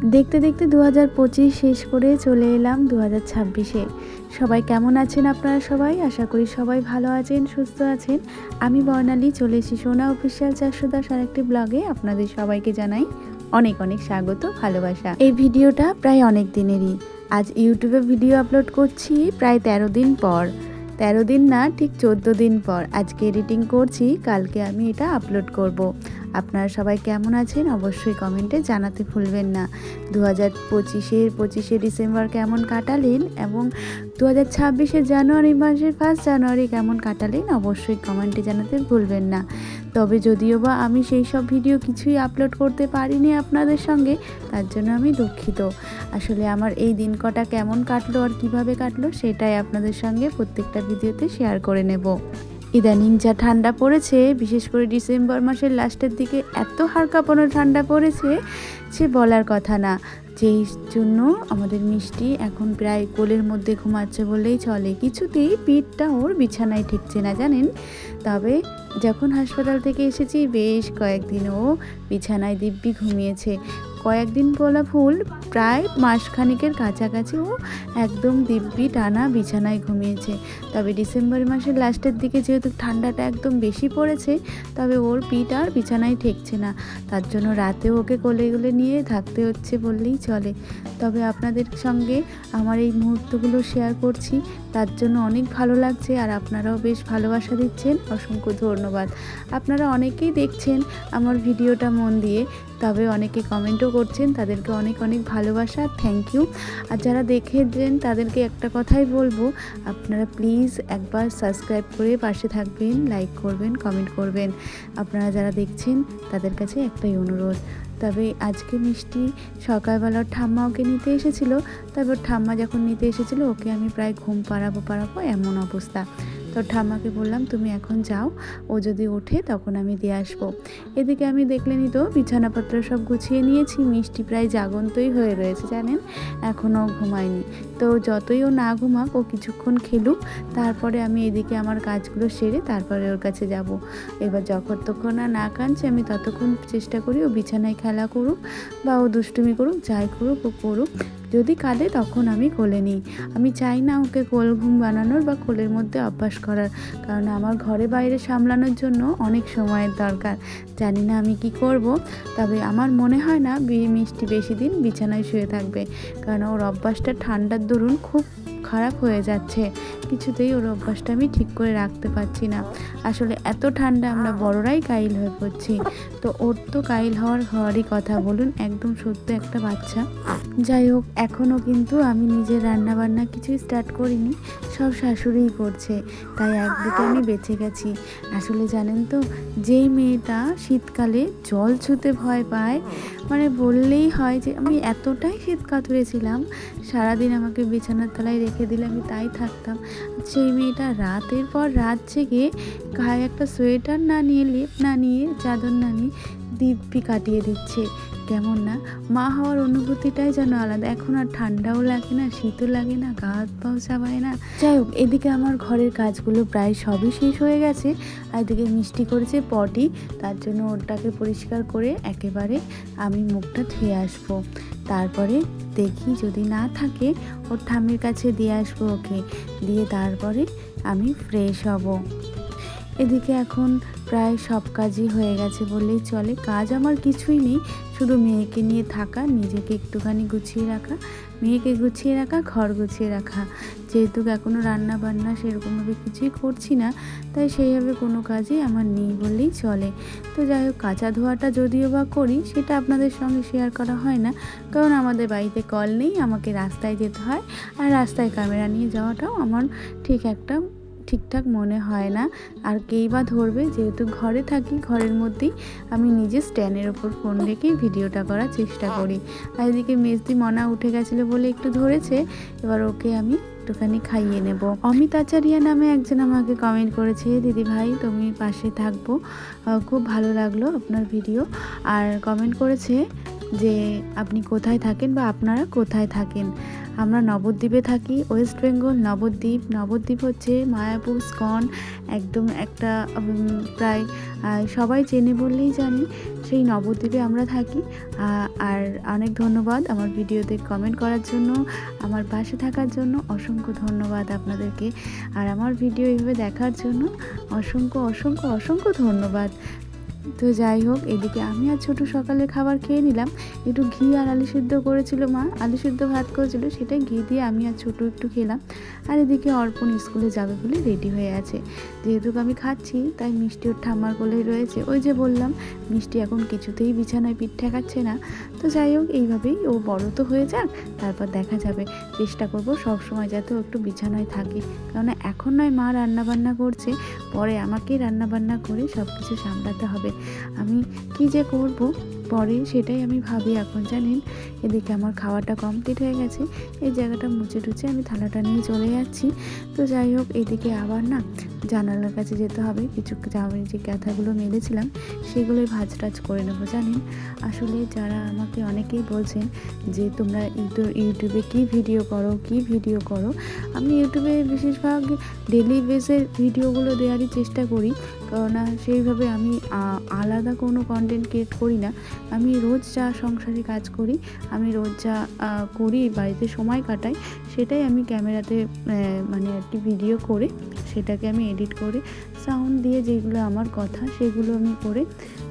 দেখতে দেখতে দু হাজার পঁচিশ শেষ করে চলে এলাম দু হাজার ছাব্বিশে। সবাই কেমন আছেন আপনারা সবাই? আশা করি সবাই ভালো আছেন, সুস্থ আছেন। আমি বর্ণালী, চলে এসেছি সোনা অফিসিয়াল চারশো দশ আরেকটি ব্লগে। আপনাদের সবাইকে জানাই অনেক অনেক স্বাগত, ভালোবাসা। এই ভিডিওটা প্রায় অনেক দিনেরই। আজ ইউটিউবে ভিডিও আপলোড করছি প্রায় তেরো দিন পর। তেরো দিন না, ঠিক চোদ্দ দিন পর। আজকে এডিটিং করছি, কালকে আমি এটা আপলোড করব। আপনারা সবাই কেমন আছেন? অবশ্যই কমেন্টে জানাতে ভুলবেন না। দু হাজার পঁচিশের পঁচিশে ডিসেম্বর কেমন কাটালেন এবং দু হাজার ছাব্বিশে জানুয়ারি মাসের ফার্স্ট জানুয়ারি কেমন কাটালেন অবশ্যই কমেন্টে জানাতে ভুলবেন না। তবে যদিও বা আমি সেই সব ভিডিও কিছুই আপলোড করতে পারিনি আপনাদের সঙ্গে, তার জন্য আমি দুঃখিত। আসলে আমার এই দিন কটা কেমন কাটলো আর কীভাবে কাটলো সেটাই আপনাদের সঙ্গে প্রত্যেকটা ভিডিওতে শেয়ার করে নেব। ইদানিং যা ঠান্ডা পড়েছে, বিশেষ করে ডিসেম্বর মাসের লাস্টের দিকে এত হাড় ঠান্ডা পড়েছে সে বলার কথা না। যেই জন্য আমাদের মিষ্টি এখন প্রায় কোলের মধ্যে ঘুমাচ্ছে বললেই চলে। কিছুতেই পিঠটা ওর বিছানায় ঠেকছে না, জানেন? তবে যখন হাসপাতাল থেকে এসেছি, বেশ কয়েকদিন ও বিছানায় দিব্যি ঘুমিয়েছে। কয়েকদিন বলা ফুল, প্রায় মাসখানিকের কাছাকাছি ও একদম দিব্যি টানা বিছানায় ঘুমিয়েছে। তবে ডিসেম্বর মাসের লাস্টের দিকে যেহেতু ঠান্ডাটা একদম বেশি পড়েছে, তবে ওর পিঠ আর বিছানায় ঠেকছে না। তার জন্য রাতেও ওকে কোলে কোলে নিয়ে থাকতে হচ্ছে বললেই চলে। তবে আপনাদের সঙ্গে আমার এই মুহূর্তগুলো শেয়ার করছি। তার জন্য অনেক ভালো লাগছে আর আপনারাও বেশ ভালোবাসা দিচ্ছেন। অসংখ্য ধন্যবাদ। আপনারা অনেকেই দেখছেন আমার ভিডিওটা মন দিয়ে। তবে অনেকে কমেন্টও করছেন, তাদেরকে অনেক অনেক ভালোবাসা থ্যাংক ইউ আর যারা দেখেছেন, তাদেরকে একটা কথাই বলব, আপনারা প্লিজ একবার সাবস্ক্রাইব করে পাশে থাকবেন লাইক করবেন কমেন্ট করবেন। আপনারা যারা দেখছেন, তাদের কাছে একটাই অনুরোধ। তবে আজকে মিষ্টি সকালবেলা ঠাম্মা ওকে নিতে এসেছিল, তবে ঠাম্মা যখন নিতে এসেছিল, ওকে আমি প্রায় ঘুম পাড়াবো পাড়াবো এমন অবস্থা। তো ঠাম্মাকে বললাম, তুমি এখন যাও, ও যদি ওঠে তখন আমি দিয়ে আসব। এদিকে আমি দেখলেনি তো বিছানাপত্র সব গুছিয়ে নিয়েছি, মিষ্টি প্রায় জাগন্তই হয়ে রয়েছে, জানেন? এখনও ঘুমায়নি। তো যতই ও না ঘুমাক, ও কিছুক্ষণ খেলুক, তারপরে আমি এদিকে আমার কাজগুলো সেরে তারপরে ওর কাছে যাব। এবার যতক্ষণ আর না কাঁদছে, আমি ততক্ষণ চেষ্টা করি ও বিছানায় খেলা করুক বা ও দুষ্টুমি করুক, যাই করুক ও করুক। যদি কাঁদে তখন আমি কোলে নিই। আমি চাই না ওকে কোল ঘুম বানানোর বা কোলের মধ্যে অভ্যাস করার, কারণ আমার ঘরে বাইরে সামলানোর জন্য অনেক সময়ের দরকার। জানি না আমি কি করব, তবে আমার মনে হয় না মিষ্টি বেশি দিন বিছানায় শুয়ে থাকবে, কারণ ওর অভ্যাসটা ঠান্ডার দরুন খুব খারাপ হয়ে যাচ্ছে। কিছুতেই ওর অভ্যাসটা আমি ঠিক করে রাখতে পারছি না। আসলে এত ঠান্ডা আমরা বড়রাই কাইল হয়ে পড়ছি। তো ওর তো কাইল হওয়ার হওয়ারই কথা। বলুন একদম সত্য একটা বাচ্চা। যাই হোক এখনও কিন্তু আমি নিজের রান্না বান্না কিছুই স্টার্ট করিনি। সব শাশুড়িই করছে। তাই একদিকে আমি বেঁচে গেছি। আসলে জানেন তো যেই মেয়েটা শীতকালে জল ছুতে ভয় পায় মানে বললেই হয় যে আমি এতটাই শীত কাতুরেছিলাম সারাদিন আমাকে বিছানার তলায় রেখে দিলে আমি তাই থাকতাম। সেই মেয়েটা রাতের পর রাত জেগে গায়ে একটা সোয়েটার না নিয়ে, লেপ না নিয়ে, চাদর না নিয়ে দিব্যি কাটিয়ে দিচ্ছে। কেমন না? মা হওয়ার অনুভূতিটাই যেন আলাদা। এখন আর ঠান্ডাও লাগে না, শীতও লাগে না গা হাত পাও চাবায় না। যাই হোক, এদিকে আমার ঘরের কাজগুলো প্রায় সবই শেষ হয়ে গেছে। আর এদিকে মিষ্টি করেছে পটি, তার জন্য ওটাকে পরিষ্কার করে একেবারে আমি মুখটা ধুয়ে আসব। তারপরে দেখি যদি না থাকে, ওর ঠাম্মির কাছে দিয়ে আসব ওকে। দিয়ে তারপরে আমি ফ্রেশ হব। এদিকে এখন প্রায় সব কাজই হয়ে গেছে বললেই চলে। কাজ আমার কিছুই নেই, শুধু মেয়েকে নিয়ে থাকা, নিজেকে একটুখানি গুছিয়ে রাখা, মেয়েকে গুছিয়ে রাখা, ঘর গুছিয়ে রাখা। যেহেতু এখনও রান্না বান্না সেরকমভাবে কিছুই করছি না, তাই সেইভাবে কোনো কাজই আমার নেই বললেই চলে। তো যাই হোক, কাঁচা ধোয়াটা যদিও বা করি, সেটা আপনাদের সঙ্গে শেয়ার করা হয় না, কারণ আমাদের বাড়িতে কল নেই, আমাকে রাস্তায় যেতে হয়, আর রাস্তায় ক্যামেরা নিয়ে যাওয়াটাও আমার ঠিক একটা ঠিকঠাক মনে হয় না। আর কেই বা ধরবে? যেহেতু ঘরে থাকি, ঘরের মধ্যেই আমি নিজে স্ট্যান্ডের ওপর ফোন রেখেই ভিডিওটা করার চেষ্টা করি। আর এদিকে মেজদি মনা উঠে গেছিল বলে একটু ধরেছে, এবার ওকে আমি একটুখানি খাইয়ে নেব। অমিত আচারিয়া নামে একজন আমাকে কমেন্ট করেছে, দিদি ভাই, তুমি পাশে থাকব। খুব ভালো লাগল আপনার ভিডিও। আর কমেন্ট করেছে যে, আপনি কোথায় থাকেন বা আপনারা কোথায় থাকেন? আমরা নবদ্বীপে থাকি ওয়েস্ট বেঙ্গল নবদ্বীপ। নবদ্বীপ হচ্ছে মায়াপুর, স্কন, একদম একটা প্রায় সবাই চেনে বললেই জানি সেই নবদ্বীপে আমরা থাকি। আর অনেক ধন্যবাদ আমার ভিডিওতে কমেন্ট করার জন্য, আমার পাশে থাকার জন্য অসংখ্য ধন্যবাদ আপনাদেরকে। আর আমার ভিডিও এইভাবে দেখার জন্য অসংখ্য অসংখ্য অসংখ্য ধন্যবাদ। তো যাই হোক, এদিকে আমি আর ছোট সকালে খাবার খেয়ে নিলাম। একটু ঘি আর আলু সিদ্ধ করেছিল মা। আলু সিদ্ধ ভাত করেছিল সেটাই ঘি দিয়ে আমি আর ছোট একটু খেলাম। আর এদিকে অর্পণ স্কুলে যাবে বলে রেডি হয়ে আছে। যেহেতু আমি খাচ্ছি, তাই মিষ্টি ওর ঠাম্মার কোলেই রয়েছে। ওই যে বললাম, মিষ্টি এখন কিছুতেই বিছানায় পিঠ ঠেকাচ্ছে না। তো যাই হোক, এইভাবেই ও বড় তো হয়ে যাক, তারপর দেখা যাবে। চেষ্টা করব সব সময় যাতে একটু বিছানায় থাকে। কেননা এখন নয় মা রান্না বান্না করছে, পরে আমাকেই রান্না বান্না করে সব কিছু সামলাতে হবে। আমি কি যে করব? পরে সেটাই আমি ভাবি। এখন জানেন, এদিকে আমার খাওয়াটা কমপ্লিট হয়ে গেছে। এই জায়গাটা মুছে টুচে আমি থালাটা নিয়ে চলে যাচ্ছি। তো যাই হোক, এদিকে আবার না জানালার কাছে যেতে হবে। কিছু জামাই যে কাঁথাগুলো মেলেছিলাম, সেগুলোই ভাজ টাজ করে নেব, জানেন? আসলে যারা আমাকে অনেকেই বলছেন যে, তোমরা ইউটিউ- ইউটিউবে কি ভিডিও করো? কি ভিডিও করো? আমি ইউটিউবে বিশেষভাগ ডেলি বেসের ভিডিওগুলো দেওয়ারই চেষ্টা করি। কেননা সেইভাবে আমি আলাদা কোনো কন্টেন্ট ক্রিয়েট করি না। আমি রোজ যা সংসারে কাজ করি, আমি রোজ যা করি, বাড়িতে সময় কাটাই, সেটাই আমি ক্যামেরাতে মানে কি ভিডিও করে, সেটাকে আমি এডিট করে সাউন্ড দিয়ে যেগুলো আমার কথা, সেগুলো আমি করে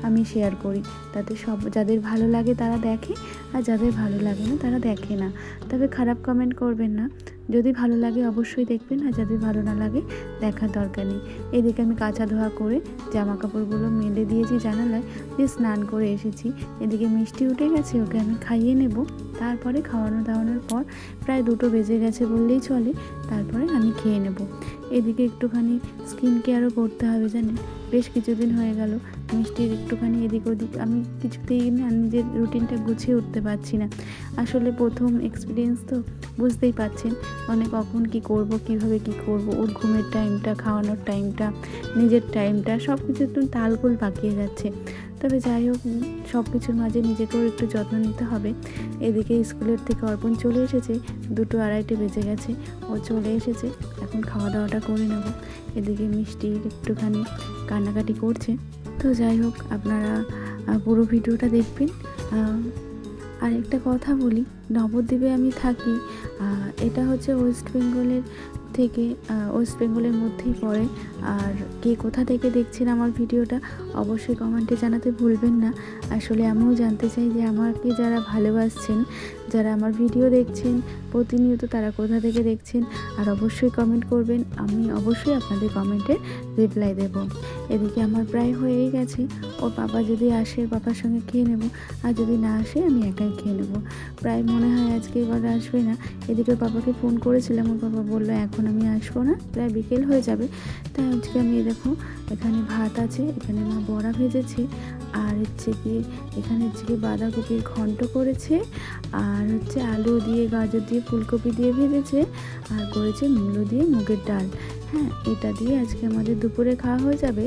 আমি শেয়ার করি। তাতে সব, যাদের ভালো লাগে তারা দেখে, আর যাদের ভালো লাগে না তারা দেখে না। তবে খারাপ কমেন্ট করবেন না। যদি ভালো লাগে অবশ্যই দেখবেন, আর যদি ভালো না লাগে দেখার দরকার নেই। এদিকে আমি কাঁচা ধোয়া করে জামা কাপড়গুলো মেলে দিয়েছি জানালায়, দিয়ে স্নান করে এসেছি। এদিকে মিষ্টি উঠে গেছে, ওকে আমি খাইয়ে নেব। তারপরে খাওয়ানো দাওয়ানোর পর প্রায় দুটো বেজে গেছে বললেই চলে, তারপরে আমি খেয়ে নেব। এদিকে একটুখানি স্কিন কেয়ারও করতে হবে জানেন? বেশ কিছুদিন হয়ে গেল, মিষ্টির একটুখানি এদিক ওদিক আমি কিছুতেই না নিজের রুটিনটা গুছিয়ে উঠতে পারছি না। আসলে প্রথম এক্সপিরিয়েন্স তো বুঝতেই পাচ্ছেন মানে কখন কি করব, কীভাবে কি করব, ওর ঘুমের টাইমটা খাওয়ানোর টাইমটা নিজের টাইমটা সব কিছু একটু তালগোল পাকিয়ে যাচ্ছে। তবে যাই হোক সব কিছুর মাঝে নিজেকেও একটু যত্ন নিতে হবে। এদিকে স্কুলের থেকে অর্পণ চলে এসেছে, দুটো আড়াইটে বেজে গেছে, ও চলে এসেছে। এখন খাওয়া দাওয়াটা করে নেব। এদিকে মিষ্টি একটুখানি কান্নাকাটি করছে। তো যাই হোক, আপনারা পুরো ভিডিওটা দেখবেন। আর একটা কথা বলি, নবদ্বীপে আমি থাকি এটা হচ্ছে ওয়েস্ট বেঙ্গলের থেকে ওয়েস্ট বেঙ্গলের মধ্যেই পড়ে। আর কে কোথা থেকে দেখছেন আমার ভিডিওটা, অবশ্যই কমেন্টে জানাতে ভুলবেন না। আসলে আমিও জানতে চাই যে আমাকে যারা ভালোবাসছেন, যারা আমার ভিডিও দেখছেন, প্রতিনিয়ত তারা কোথা থেকে দেখছেন, আর অবশ্যই কমেন্ট করবেন। আমি অবশ্যই আপনাদের কমেন্টের রিপ্লাই দেব। এদিকে আমার প্রায় হয়েই গেছে। ওর পাপা যদি আসে পাপার সঙ্গে খেয়ে নেব। আর যদি না আসে, আমি একাই খেয়ে নেব। প্রায় মনে হয় আজকে এবার আসবে না। এদিকে বাবাকে ফোন করেছিলাম। ওর বাবা বলল, এখন আমি আসব না। প্রায় বিকেল হয়ে যাবে। তাই আজকে আমি দেখো, এখানে ভাত আছে, এখানে মা বড়া ভেজেছে। আর হচ্ছে কি এখানে হচ্ছে কি বাঁধাকপির ঘন্ট করেছে, আর হচ্ছে আলু দিয়ে, গাজর দিয়ে, ফুলকপি দিয়ে ভেজেছে, আর করেছে মূলো দিয়ে মুগের ডাল। হ্যাঁ এটা দিয়ে আজকে আমাদের দুপুরে খাওয়া হয়ে যাবে।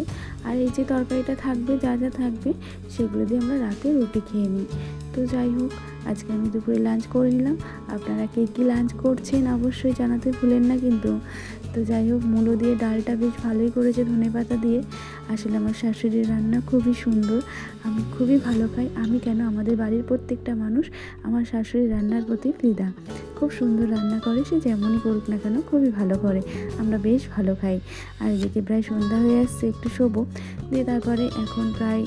আর এই যে তরকারিটা থাকবে, যা যা থাকবে, সেগুলো দিয়ে আমরা রাতে রুটি খেয়ে নিই। তো যাই হোক, আজকে আমি দুপুরে লাঞ্চ করে নিলাম। আপনারা কে কী লাঞ্চ করছেন অবশ্যই জানাতে ভুলেন না কিন্তু। তো যাই হোক, মূলো দিয়ে ডালটা বেশ ভালোই করেছে ধনে পাতা দিয়ে। আসলে আমার শাশুড়ির রান্না খুবই সুন্দর, আমি খুবই ভালো খাই। আমি কেন? আমাদের বাড়ির প্রত্যেকটা মানুষ আমার শাশুড়ির রান্নার প্রতি ফিদা। খুব সুন্দর রান্না করে, সে যেমনই করুক না কেন খুবই ভালো করে। আমরা বেশ ভালো খাই। আর এদিকে প্রায় সন্ধ্যা হয়ে আসছে, একটু শোবো। দিয়ে তারপরে এখন প্রায়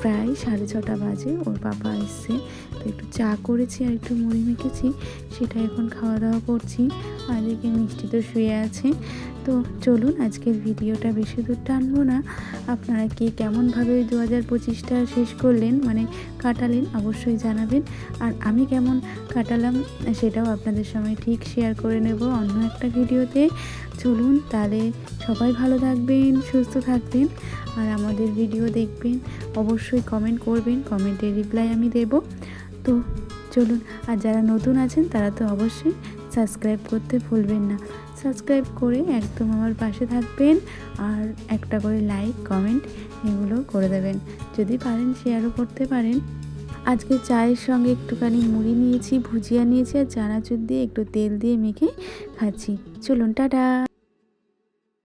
প্রায় সাড়ে ছটা বাজে, ওর বাবা এসছে। তো একটু চা করেছি আর একটু মুড়ি মেখেছি সেটা এখন খাওয়া দাওয়া করছি। আর এদিকে মিষ্টি তো শুয়ে আছে। তো চলুন আজকের ভিডিওটা বেশি দূর টানবো না। আপনারা কি কেমনভাবে দু হাজার পঁচিশটা শেষ করলেন মানে কাটালেন অবশ্যই জানাবেন। আর আমি কেমন কাটালাম সেটাও আপনাদের সঙ্গে ঠিক শেয়ার করে নেব অন্য একটা ভিডিওতে। চলুন তাহলে সবাই ভালো থাকবেন, সুস্থ থাকবেন। আর আমাদের ভিডিও দেখবেন, অবশ্যই কমেন্ট করবেন কমেন্টের রিপ্লাই আমি দেব। তো চলুন, আর যারা নতুন আছেন তারা তো অবশ্যই সাবস্ক্রাইব করতে ভুলবেন না। সাবস্ক্রাইব করে একদম আমার পাশে থাকবেন আর একটা করে লাইক, কমেন্ট এগুলো করে দেবেন। যদি পারেন শেয়ারও করতে পারেন। আজকে চায়ের সঙ্গে একটুখানি মুড়ি নিয়েছি, ভুজিয়া নিয়েছি আর চানাচুর দিয়ে একটু তেল দিয়ে মেখে খাচ্ছি। চলুন, টাটা!